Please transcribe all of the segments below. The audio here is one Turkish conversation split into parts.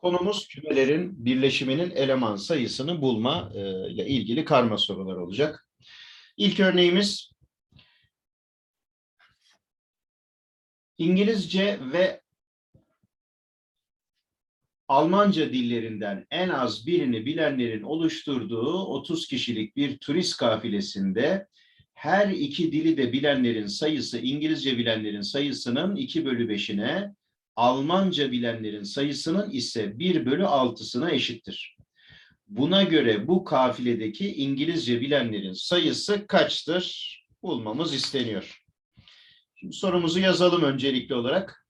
Konumuz kümelerin birleşiminin eleman sayısını bulma e, ile ilgili karma sorular olacak. İlk örneğimiz İngilizce ve Almanca dillerinden en az birini bilenlerin oluşturduğu 30 kişilik bir turist kafilesinde her iki dili de bilenlerin sayısı İngilizce bilenlerin sayısının 2 bölü 5'ine, Almanca bilenlerin sayısının ise 1 bölü 6'sına eşittir. Buna göre bu kafiledeki İngilizce bilenlerin sayısı kaçtır? Bulmamız isteniyor. Şimdi sorumuzu yazalım öncelikli olarak.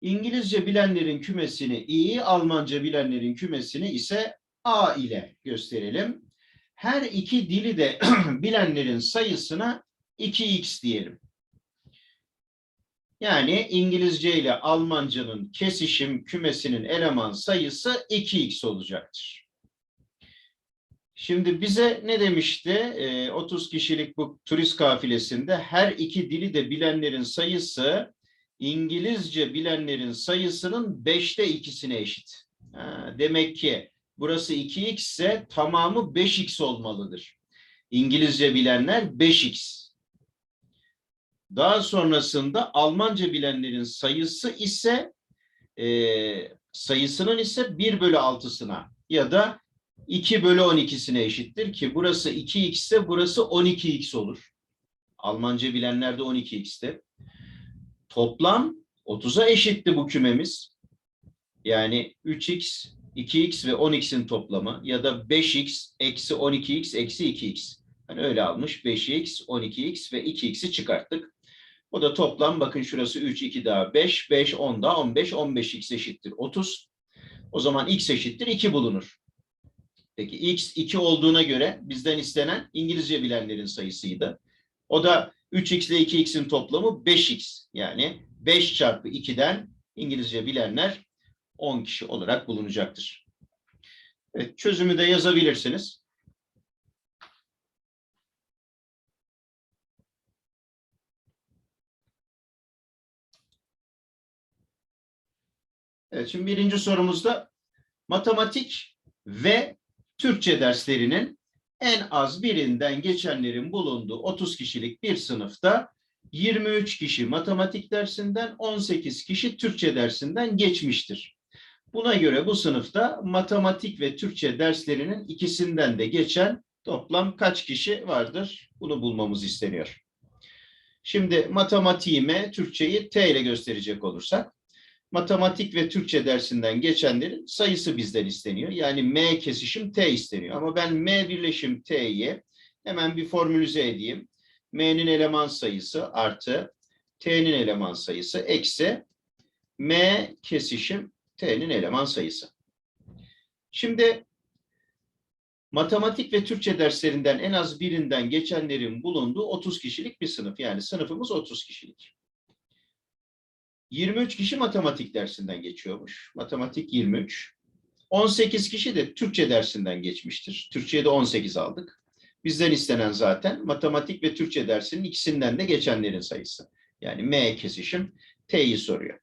İngilizce bilenlerin kümesini i, Almanca bilenlerin kümesini ise a ile gösterelim. Her iki dili de bilenlerin sayısına 2x diyelim. Yani İngilizce ile Almanca'nın kesişim kümesinin eleman sayısı 2x olacaktır. Şimdi bize ne demişti? Ee, 30 kişilik bu turist kafilesinde her iki dili de bilenlerin sayısı İngilizce bilenlerin sayısının beşte ikisine eşit. Ha, demek ki burası 2x ise tamamı 5x olmalıdır. İngilizce bilenler 5x. Daha sonrasında Almanca bilenlerin sayısı ise e, sayısının ise 1 bölü 6'sına ya da 2 bölü 12'sine eşittir ki burası 2x ise burası 12x olur. Almanca bilenler de 12x'te. Toplam 30'a eşitti bu kümemiz. Yani 3x, 2x ve 10x'in toplamı ya da 5x eksi 12x eksi 2x. Yani öyle almış 5x, 12x ve 2x'i çıkarttık. O da toplam bakın şurası 3, 2 daha 5, 5, 10 daha 15, 15x eşittir 30. O zaman x eşittir 2 bulunur. Peki x 2 olduğuna göre bizden istenen İngilizce bilenlerin sayısıydı. O da 3x ile 2x'in toplamı 5x. Yani 5 çarpı 2'den İngilizce bilenler 10 kişi olarak bulunacaktır. Evet, çözümü de yazabilirsiniz. Evet, şimdi birinci sorumuzda matematik ve Türkçe derslerinin en az birinden geçenlerin bulunduğu 30 kişilik bir sınıfta 23 kişi matematik dersinden, 18 kişi Türkçe dersinden geçmiştir. Buna göre bu sınıfta matematik ve Türkçe derslerinin ikisinden de geçen toplam kaç kişi vardır? Bunu bulmamız isteniyor. Şimdi matematiğime Türkçeyi T ile gösterecek olursak, matematik ve Türkçe dersinden geçenlerin sayısı bizden isteniyor. Yani M kesişim T isteniyor. Ama ben M birleşim T'yi hemen bir formülize edeyim. M'nin eleman sayısı artı T'nin eleman sayısı eksi M kesişim T'nin eleman sayısı. Şimdi matematik ve Türkçe derslerinden en az birinden geçenlerin bulunduğu 30 kişilik bir sınıf. Yani sınıfımız 30 kişilik. 23 kişi matematik dersinden geçiyormuş. Matematik 23. 18 kişi de Türkçe dersinden geçmiştir. Türkçe'de 18 aldık. Bizden istenen zaten matematik ve Türkçe dersinin ikisinden de geçenlerin sayısı. Yani M kesişim T'yi soruyor.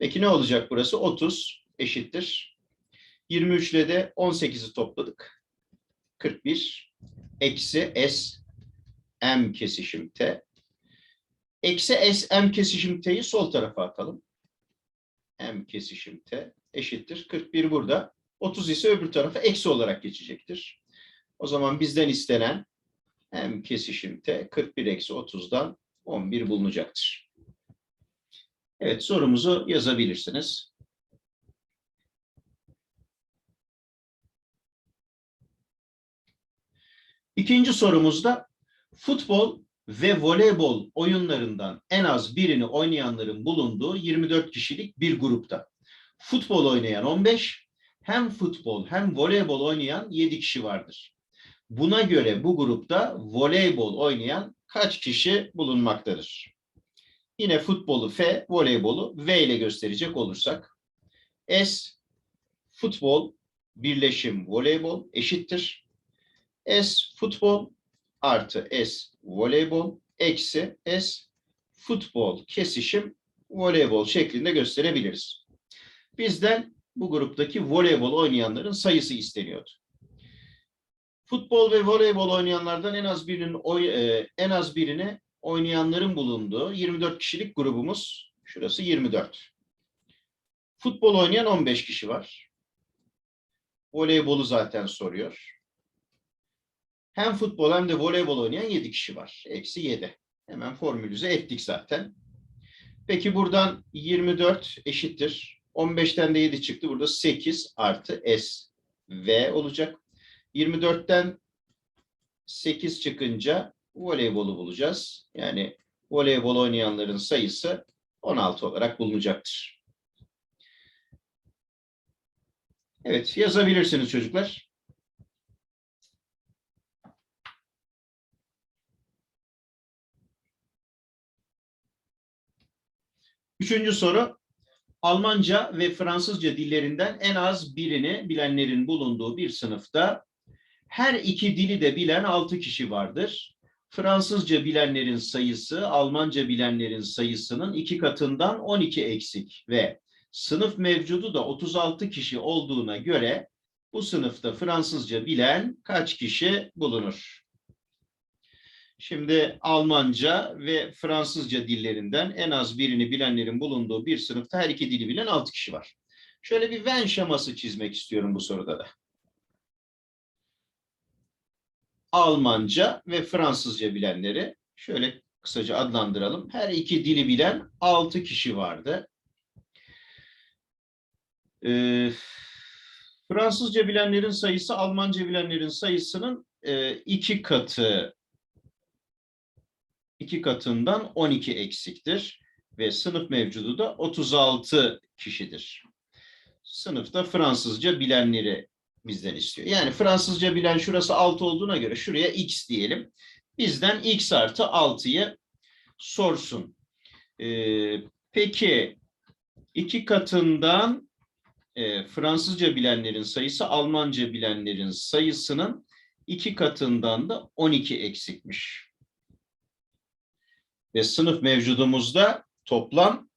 Peki ne olacak burası? 30 eşittir. 23 ile de 18'i topladık. 41 eksi S M kesişim T Eksi S M kesişim T'yi sol tarafa atalım. M kesişim T eşittir. 41 burada. 30 ise öbür tarafa eksi olarak geçecektir. O zaman bizden istenen M kesişim T 41 eksi 30'dan 11 bulunacaktır. Evet sorumuzu yazabilirsiniz. İkinci sorumuzda futbol ve voleybol oyunlarından en az birini oynayanların bulunduğu 24 kişilik bir grupta. Futbol oynayan 15, hem futbol hem voleybol oynayan 7 kişi vardır. Buna göre bu grupta voleybol oynayan kaç kişi bulunmaktadır? Yine futbolu F, voleybolu V ile gösterecek olursak S futbol birleşim voleybol eşittir. S futbol artı S voleybol eksi S futbol, kesişim, voleybol şeklinde gösterebiliriz. Bizden bu gruptaki voleybol oynayanların sayısı isteniyordu. Futbol ve voleybol oynayanlardan en az birinin oy, e, en az birini oynayanların bulunduğu 24 kişilik grubumuz şurası 24. Futbol oynayan 15 kişi var. Voleybolu zaten soruyor. Hem futbol hem de voleybol oynayan 7 kişi var. Eksi 7. Hemen formülüze ettik zaten. Peki buradan 24 eşittir. 15'ten de 7 çıktı. Burada 8 artı S V olacak. 24'ten 8 çıkınca voleybolu bulacağız. Yani voleybol oynayanların sayısı 16 olarak bulunacaktır. Evet, yazabilirsiniz çocuklar. Üçüncü soru. Almanca ve Fransızca dillerinden en az birini bilenlerin bulunduğu bir sınıfta her iki dili de bilen altı kişi vardır. Fransızca bilenlerin sayısı Almanca bilenlerin sayısının iki katından 12 eksik ve sınıf mevcudu da 36 kişi olduğuna göre bu sınıfta Fransızca bilen kaç kişi bulunur? Şimdi Almanca ve Fransızca dillerinden en az birini bilenlerin bulunduğu bir sınıfta her iki dili bilen 6 kişi var. Şöyle bir Venn şeması çizmek istiyorum bu soruda da. Almanca ve Fransızca bilenleri şöyle kısaca adlandıralım. Her iki dili bilen 6 kişi vardı. Ee, Fransızca bilenlerin sayısı Almanca bilenlerin sayısının e, iki katı iki katından 12 eksiktir ve sınıf mevcudu da 36 kişidir. Sınıfta Fransızca bilenleri bizden istiyor. Yani Fransızca bilen şurası 6 olduğuna göre şuraya x diyelim. Bizden x artı 6'yı sorsun. Ee, peki iki katından e, Fransızca bilenlerin sayısı Almanca bilenlerin sayısının iki katından da 12 eksikmiş. Ve sınıf mevcudumuzda toplam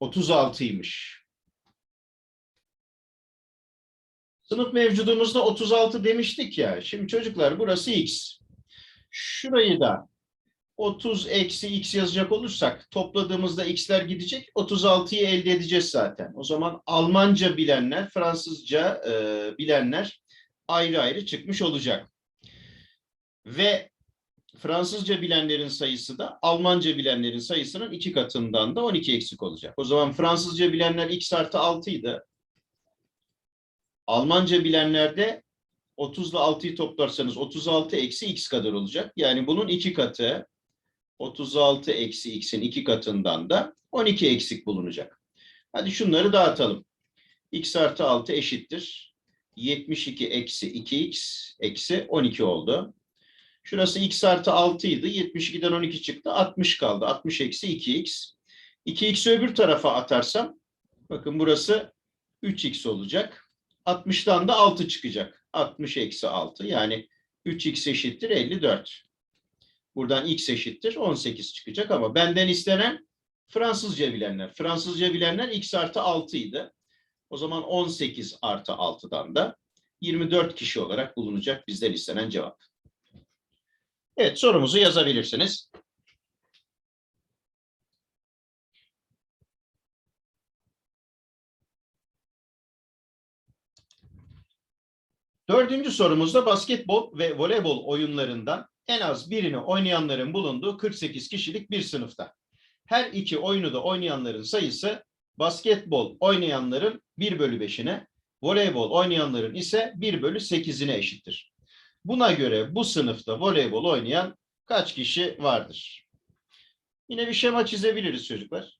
36'ymış. Sınıf mevcudumuzda 36 demiştik ya. Şimdi çocuklar burası x. Şurayı da 30 eksi x yazacak olursak topladığımızda x'ler gidecek. 36'yı elde edeceğiz zaten. O zaman Almanca bilenler, Fransızca e, bilenler ayrı ayrı çıkmış olacak. Ve Fransızca bilenlerin sayısı da Almanca bilenlerin sayısının iki katından da 12 eksik olacak. O zaman Fransızca bilenler x artı 6 idi. Almanca bilenlerde 30 ile 6'yı toplarsanız 36 eksi x kadar olacak. Yani bunun iki katı 36 eksi x'in iki katından da 12 eksik bulunacak. Hadi şunları dağıtalım. x artı 6 eşittir. 72 eksi 2x eksi 12 oldu. Şurası x artı 6 idi. 72'den 12 çıktı. 60 kaldı. 60 eksi 2x. 2x'i öbür tarafa atarsam bakın burası 3x olacak. 60'tan da 6 çıkacak. 60 eksi 6 yani 3x eşittir 54. Buradan x eşittir 18 çıkacak ama benden istenen Fransızca bilenler. Fransızca bilenler x artı 6 idi. O zaman 18 artı 6'dan da 24 kişi olarak bulunacak bizden istenen cevap. Evet sorumuzu yazabilirsiniz. Dördüncü sorumuzda basketbol ve voleybol oyunlarından en az birini oynayanların bulunduğu 48 kişilik bir sınıfta. Her iki oyunu da oynayanların sayısı basketbol oynayanların 1 bölü 5'ine, voleybol oynayanların ise 1 bölü 8'ine eşittir. Buna göre bu sınıfta voleybol oynayan kaç kişi vardır? Yine bir şema çizebiliriz çocuklar.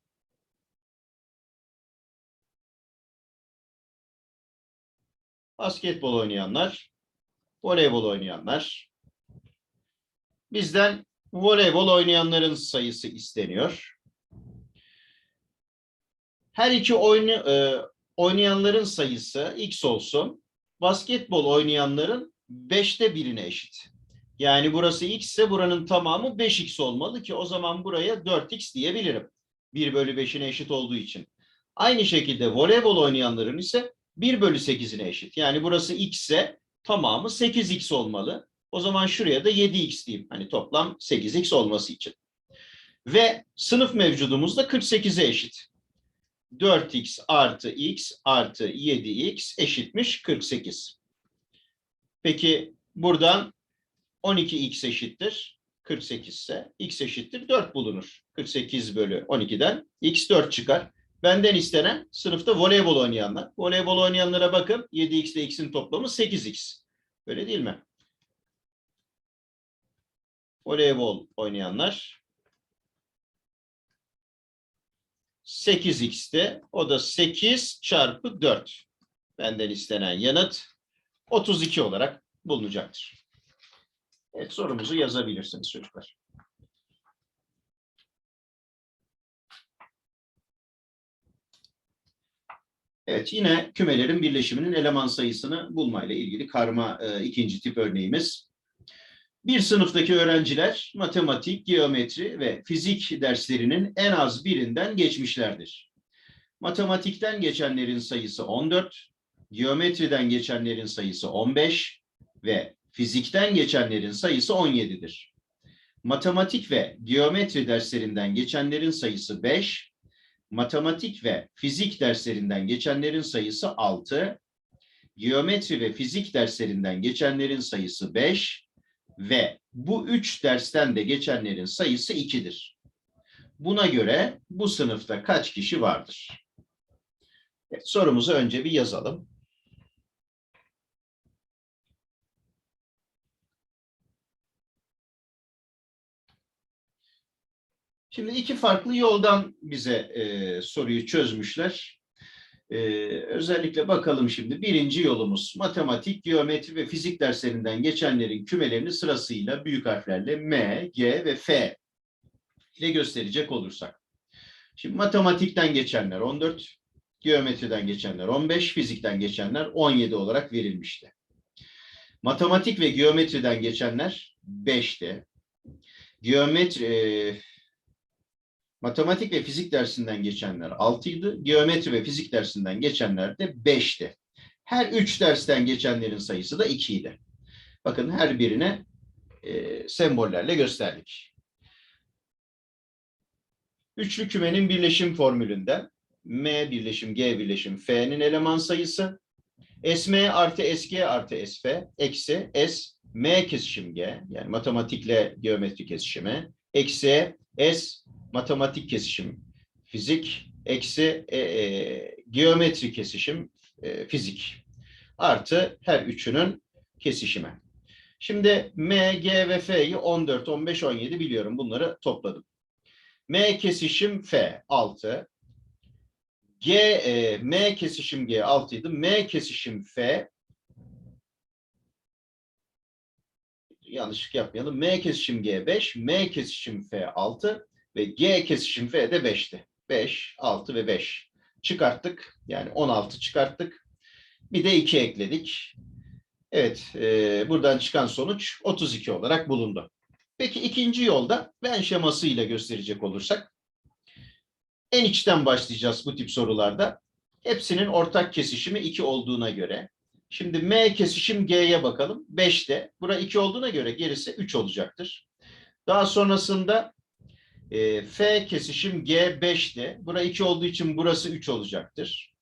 Basketbol oynayanlar, voleybol oynayanlar. Bizden voleybol oynayanların sayısı isteniyor. Her iki oyunu, e, oynayanların sayısı x olsun. Basketbol oynayanların beşte birine eşit. Yani burası x ise buranın tamamı 5x olmalı ki o zaman buraya 4x diyebilirim. 1 bölü 5'ine eşit olduğu için. Aynı şekilde voleybol oynayanların ise 1 bölü 8'ine eşit. Yani burası x ise tamamı 8x olmalı. O zaman şuraya da 7x diyeyim. Hani toplam 8x olması için. Ve sınıf mevcudumuz da 48'e eşit. 4x artı x artı 7x eşitmiş 48. Peki buradan 12x eşittir 48 ise x eşittir 4 bulunur. 48 bölü 12'den x 4 çıkar. Benden istenen sınıfta voleybol oynayanlar. Voleybol oynayanlara bakın 7x ile x'in toplamı 8x. Öyle değil mi? Voleybol oynayanlar 8x'te o da 8 çarpı 4. Benden istenen yanıt 32 olarak bulunacaktır. Evet sorumuzu yazabilirsiniz çocuklar. Evet yine kümelerin birleşiminin eleman sayısını bulmayla ilgili karma e, ikinci tip örneğimiz. Bir sınıftaki öğrenciler matematik, geometri ve fizik derslerinin en az birinden geçmişlerdir. Matematikten geçenlerin sayısı 14, geometriden geçenlerin sayısı 15 ve fizikten geçenlerin sayısı 17'dir. Matematik ve geometri derslerinden geçenlerin sayısı 5, matematik ve fizik derslerinden geçenlerin sayısı 6, geometri ve fizik derslerinden geçenlerin sayısı 5 ve bu üç dersten de geçenlerin sayısı 2'dir. Buna göre bu sınıfta kaç kişi vardır? Evet, sorumuzu önce bir yazalım. Şimdi iki farklı yoldan bize e, soruyu çözmüşler. E, özellikle bakalım şimdi birinci yolumuz matematik, geometri ve fizik derslerinden geçenlerin kümelerini sırasıyla büyük harflerle M, G ve F ile gösterecek olursak. Şimdi matematikten geçenler 14, geometriden geçenler 15, fizikten geçenler 17 olarak verilmişti. Matematik ve geometriden geçenler 5'ti. Geometri, e, matematik ve fizik dersinden geçenler 6'ydı. Geometri ve fizik dersinden geçenler de 5'ti. Her 3 dersten geçenlerin sayısı da 2 idi. Bakın her birine e, sembollerle gösterdik. Üçlü kümenin birleşim formülünden M birleşim G birleşim F'nin eleman sayısı SM artı SG artı SV eksi S M kesişim G yani matematikle geometri kesişimi eksi S matematik kesişim fizik eksi e, e, geometri kesişim e, fizik artı her üçünün kesişimi. Şimdi M, G ve F'yi 14, 15, 17 biliyorum. Bunları topladım. M kesişim F 6. G, e, M kesişim G 6 idi. M kesişim F yanlışlık yapmayalım. M kesişim G 5, M kesişim F 6 ve G kesişim F de 5'ti. 5, 6 ve 5 çıkarttık. Yani 16 çıkarttık. Bir de 2 ekledik. Evet, e, buradan çıkan sonuç 32 olarak bulundu. Peki ikinci yolda Venn şeması ile gösterecek olursak en içten başlayacağız bu tip sorularda. Hepsinin ortak kesişimi 2 olduğuna göre. Şimdi M kesişim G'ye bakalım. 5'te. Bura 2 olduğuna göre gerisi 3 olacaktır. Daha sonrasında e, F kesişim G 5'te. Bura 2 olduğu için burası 3 olacaktır.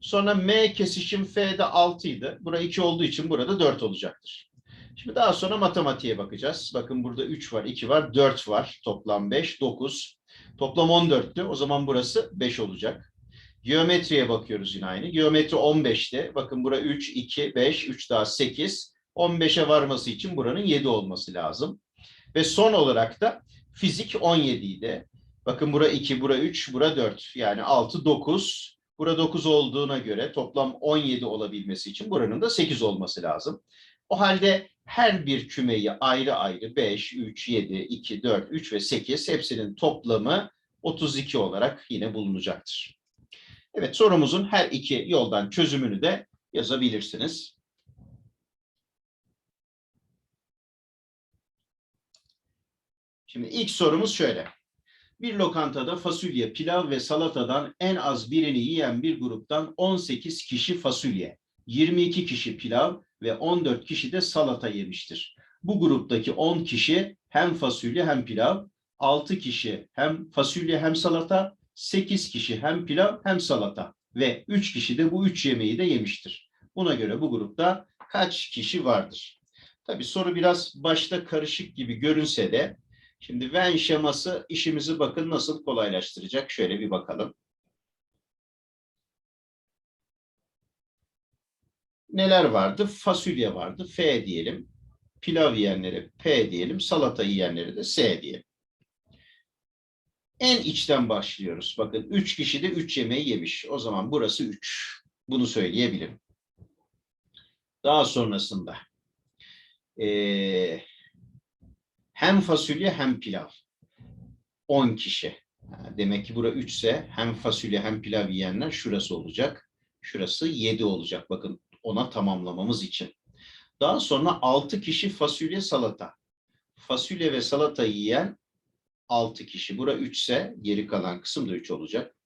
Sonra M kesişim F'de 6 idi. Bura 2 olduğu için burada 4 olacaktır. Şimdi daha sonra matematiğe bakacağız. Bakın burada 3 var, 2 var, 4 var. Toplam 5, 9. Toplam 14'tü. O zaman burası 5 olacak. Geometriye bakıyoruz yine aynı. Geometri 15'te. Bakın bura 3, 2, 5, 3 daha 8. 15'e varması için buranın 7 olması lazım. Ve son olarak da fizik 17 idi. Bakın bura 2, bura 3, bura 4. Yani 6, 9. Bura 9 olduğuna göre toplam 17 olabilmesi için buranın da 8 olması lazım. O halde her bir kümeyi ayrı ayrı 5, 3, 7, 2, 4, 3 ve 8 hepsinin toplamı 32 olarak yine bulunacaktır. Evet sorumuzun her iki yoldan çözümünü de yazabilirsiniz. Şimdi ilk sorumuz şöyle. Bir lokantada fasulye, pilav ve salatadan en az birini yiyen bir gruptan 18 kişi fasulye, 22 kişi pilav ve 14 kişi de salata yemiştir. Bu gruptaki 10 kişi hem fasulye hem pilav, 6 kişi hem fasulye hem salata, 8 kişi hem pilav hem salata ve 3 kişi de bu 3 yemeği de yemiştir. Buna göre bu grupta kaç kişi vardır? Tabii soru biraz başta karışık gibi görünse de şimdi Venn şeması işimizi bakın nasıl kolaylaştıracak. Şöyle bir bakalım. Neler vardı? Fasulye vardı. F diyelim. Pilav yiyenlere P diyelim. Salata yiyenlere de S diyelim. En içten başlıyoruz. Bakın 3 kişi de 3 yemeği yemiş. O zaman burası 3. Bunu söyleyebilirim. Daha sonrasında eee, hem fasulye hem pilav. 10 kişi. Demek ki bura 3 ise hem fasulye hem pilav yiyenler şurası olacak. Şurası 7 olacak. Bakın ona tamamlamamız için. Daha sonra 6 kişi fasulye salata. Fasulye ve salata yiyen 6 kişi. Bura 3 ise geri kalan kısım da 3 olacak.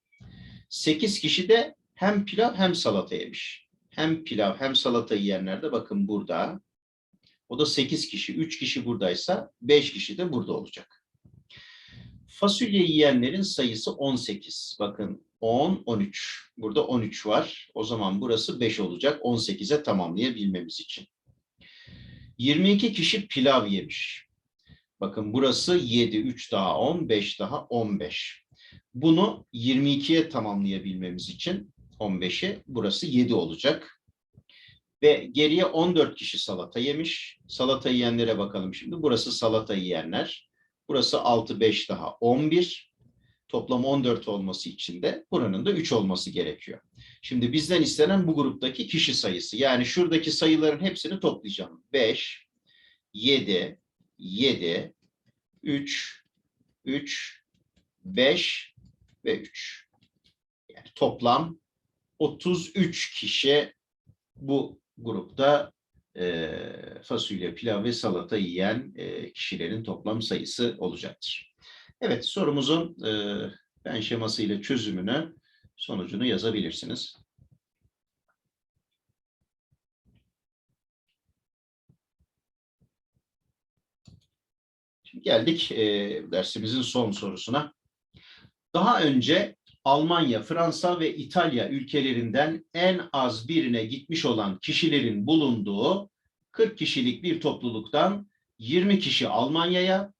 8 kişi de hem pilav hem salata yemiş. Hem pilav hem salata yiyenler de bakın burada. O da 8 kişi. 3 kişi buradaysa 5 kişi de burada olacak. Fasulye yiyenlerin sayısı 18. Bakın 10, 13. Burada 13 var. O zaman burası 5 olacak. 18'e tamamlayabilmemiz için. 22 kişi pilav yemiş. Bakın burası 7, 3 daha 10, 5 daha 15. Bunu 22'ye tamamlayabilmemiz için 15'i burası 7 olacak. Ve geriye 14 kişi salata yemiş. Salata yiyenlere bakalım şimdi. Burası salata yiyenler. Burası 6, 5 daha 11. Toplam 14 olması için de buranın da 3 olması gerekiyor. Şimdi bizden istenen bu gruptaki kişi sayısı. Yani şuradaki sayıların hepsini toplayacağım. 5, 7, 7, 3, 3, 5 ve 3. Yani toplam 33 kişi bu grupta e, fasulye, pilav ve salata yiyen e, kişilerin toplam sayısı olacaktır. Evet sorumuzun e, ben şemasıyla çözümünü sonucunu yazabilirsiniz. Şimdi geldik e, dersimizin son sorusuna. Daha önce Almanya, Fransa ve İtalya ülkelerinden en az birine gitmiş olan kişilerin bulunduğu 40 kişilik bir topluluktan 20 kişi Almanya'ya,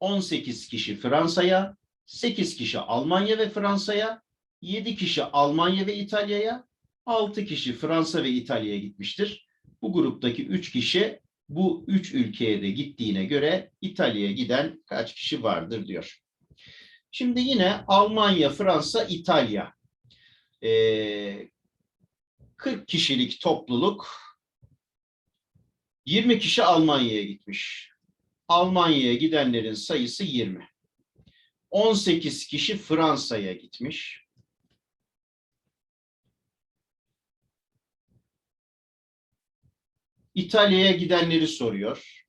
18 kişi Fransa'ya, 8 kişi Almanya ve Fransa'ya, 7 kişi Almanya ve İtalya'ya, 6 kişi Fransa ve İtalya'ya gitmiştir. Bu gruptaki 3 kişi bu 3 ülkeye de gittiğine göre İtalya'ya giden kaç kişi vardır diyor. Şimdi yine Almanya, Fransa, İtalya. Ee, 40 kişilik topluluk 20 kişi Almanya'ya gitmiş. Almanya'ya gidenlerin sayısı 20. 18 kişi Fransa'ya gitmiş. İtalya'ya gidenleri soruyor.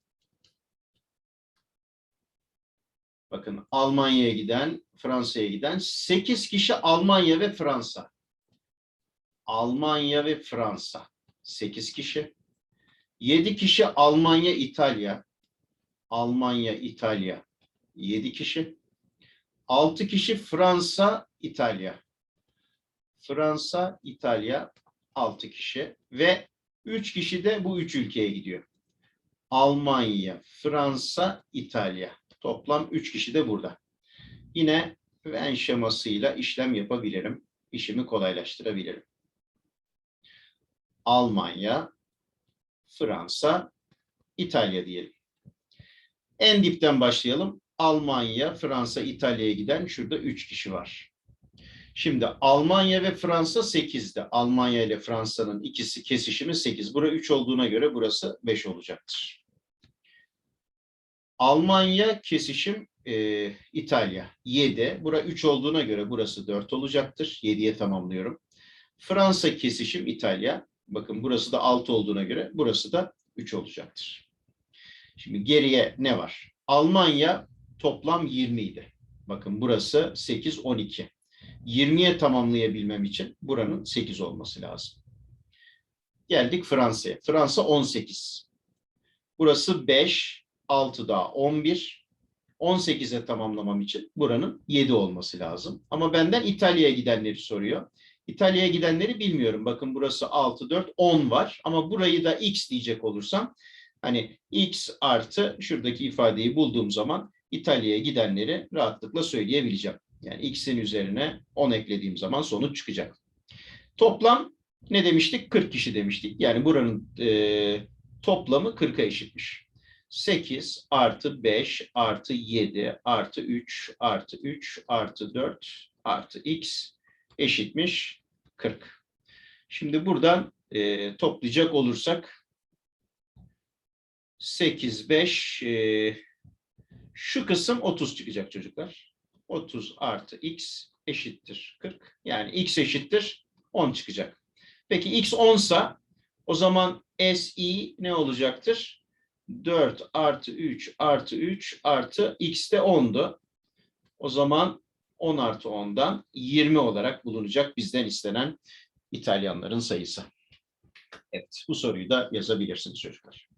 Bakın Almanya'ya giden, Fransa'ya giden 8 kişi Almanya ve Fransa. Almanya ve Fransa 8 kişi. 7 kişi Almanya, İtalya. Almanya, İtalya 7 kişi. 6 kişi Fransa, İtalya. Fransa, İtalya 6 kişi ve 3 kişi de bu 3 ülkeye gidiyor. Almanya, Fransa, İtalya. Toplam 3 kişi de burada. Yine Venn şemasıyla işlem yapabilirim. İşimi kolaylaştırabilirim. Almanya, Fransa, İtalya diyelim. En dipten başlayalım. Almanya, Fransa, İtalya'ya giden şurada 3 kişi var. Şimdi Almanya ve Fransa 8'de. Almanya ile Fransa'nın ikisi kesişimi 8. Bura 3 olduğuna göre burası 5 olacaktır. Almanya kesişim e, İtalya 7. Bura 3 olduğuna göre burası 4 olacaktır. 7'ye tamamlıyorum. Fransa kesişim İtalya. Bakın burası da 6 olduğuna göre burası da 3 olacaktır. Şimdi geriye ne var? Almanya toplam 20 idi. Bakın burası 8, 12. 20'ye tamamlayabilmem için buranın 8 olması lazım. Geldik Fransa'ya. Fransa 18. Burası 5, 6 daha 11. 18'e tamamlamam için buranın 7 olması lazım. Ama benden İtalya'ya gidenleri soruyor. İtalya'ya gidenleri bilmiyorum. Bakın burası 6, 4, 10 var. Ama burayı da x diyecek olursam hani x artı şuradaki ifadeyi bulduğum zaman İtalya'ya gidenleri rahatlıkla söyleyebileceğim. Yani x'in üzerine 10 eklediğim zaman sonuç çıkacak. Toplam ne demiştik? 40 kişi demiştik. Yani buranın e, toplamı 40'a eşitmiş. 8 artı 5 artı 7 artı 3 artı 3 artı 4 artı x eşitmiş 40. Şimdi buradan e, toplayacak olursak 8, 5 e, şu kısım 30 çıkacak çocuklar. 30 artı x eşittir 40. Yani x eşittir 10 çıkacak. Peki x 10 sa o zaman SI ne olacaktır? 4 artı 3 artı 3 artı x de 10'du. O zaman 10 artı 10'dan 20 olarak bulunacak bizden istenen İtalyanların sayısı. Evet bu soruyu da yazabilirsiniz çocuklar.